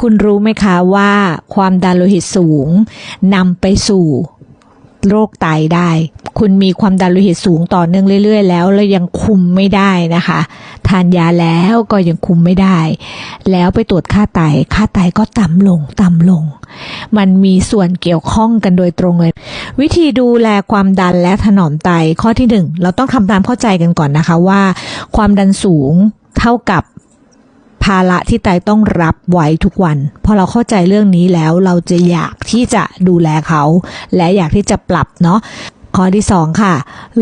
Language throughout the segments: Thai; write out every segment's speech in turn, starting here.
คุณรู้ไหมคะว่าความดันโลหิตสูงนำไปสู่โรคไตได้ คุณมีความดันโลหิตสูงต่อเนื่องเรื่อย ๆ แล้วแล้วยังคุมไม่ได้นะคะ ทานยาแล้วก็ยังคุมไม่ได้ แล้วไปตรวจค่าไต ค่าไตก็ต่ำลง ต่ำลง มันมีส่วนเกี่ยวข้องกันโดยตรงเลย วิธีดูแลความดันและถนอมไตข้อที่หนึ่งเราต้องทำตามเข้าใจกันก่อนนะคะว่า ความดันสูงเท่ากับาระที่ไตต้องรับไว้ทุกวันพอเราเข้าใจเรื่องนี้แล้วเราจะอยากที่จะดูแลเขา และอยากที่จะปรับเนาะข้อที่สองค่ะ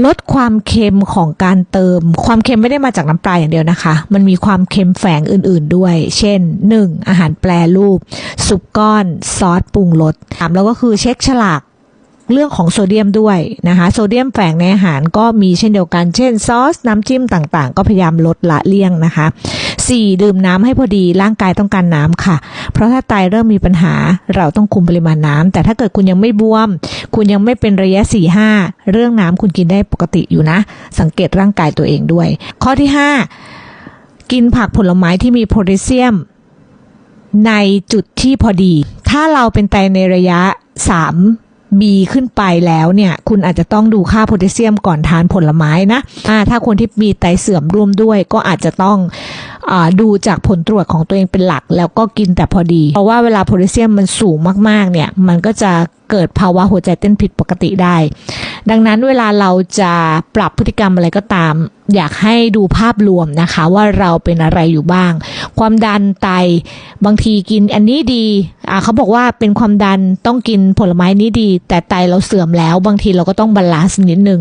ลดความเค็มของการเติม ความเค็มไม่ได้มาจากน้ำปลาอย่างเดียวนะคะ มันมีความเค็มแฝงอื่นๆด้วย เช่น 1. อาหารแปรรูป ซุปก้อน ซอสปรุงรสสามแล้วก็คือเช็คฉลากเรื่องของโซเดียมด้วยนะคะ โซเดียมแฝงในอาหารก็มีเช่นเดียวกัน เช่นซอส น้ำจิ้มต่างๆ ก็พยายามลดละเลี่ยงนะคะ 4. ดื่มน้ำให้พอดีร่างกายต้องการน้ำค่ะ เพราะถ้าไตเริ่มมีปัญหาเราต้องคุมปริมาณน้ำแต่ถ้าเกิดคุณยังไม่บวม คุณยังไม่เป็นระยะ 4 5 เรื่องน้ำคุณกินได้ปกติอยู่นะ สังเกตร่างกายตัวเองด้วย ข้อที่ 5 กินผักผลไม้ที่มีโพแทสเซียม ในจุดที่พอดี ถ้าเราเป็นไตในระยะ 3 B ขึ้นไปแล้วเนี่ย คุณอาจจะต้องดูค่าโพแทสเซียมก่อนทานผลไม้นะอ่ถ้าคนที่มีไตเสื่อมร่วมด้วย ก็อาจจะต้องอดูจากผลตรวจของตัวเองเป็นหลัก แล้วก็กินแต่พอดี เพราะว่าเวลาโพแทสเซียมมันสูงมากๆ เนี่ย มันก็จะเกิดภาวะหัวใจเต้นผิดปกติได้ ดังนั้นเวลาเราจะปรับพฤติกรรมอะไรก็ตาม อยากให้ดูภาพรวมนะคะว่าเราเป็นอะไรอยู่บ้าง ความดันไตบางทีกินอันนี้ดีอ่าเขาบอกว่าเป็นความดันต้องกินผลไม้นี้ดี แต่ไตเราเสื่อมแล้ว บางทีเราก็ต้องบาลานซ์นิดนึง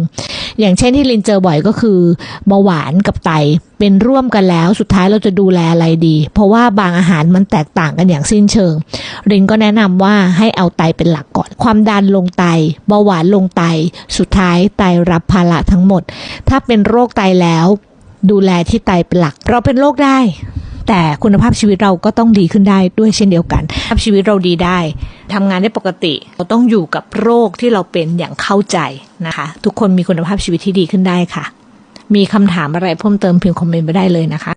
อย่างเช่นที่ลินเจอบ่อยก็คือเบาหวานกับไตเป็นร่วมกันแล้วสุดท้ายเราจะดูแลอะไรดี เพราะว่าบางอาหารมันแตกต่างกันอย่างสิ้นเชิงรินก็แนะนำว่าให้เอาไตเป็นหลักก่อน ความดันลงไต เบาหวานลงไต สุดท้ายไตรับภาระทั้งหมด ถ้าเป็นโรคไตแล้ว ดูแลที่ไตเป็นหลัก เราเป็นโรคได้ แต่คุณภาพชีวิตเราก็ต้องดีขึ้นได้ด้วยเช่นเดียวกันภาพชีวิตเราดีได้ทำงานได้ปกติ เราต้องอยู่กับโรคที่เราเป็นอย่างเข้าใจนะคะ ทุกคนมีคุณภาพชีวิตที่ดีขึ้นได้ค่ะ มีคำถามอะไรเพิ่มเติมพิมพ์คอมเมนต์ไปได้เลยนะคะ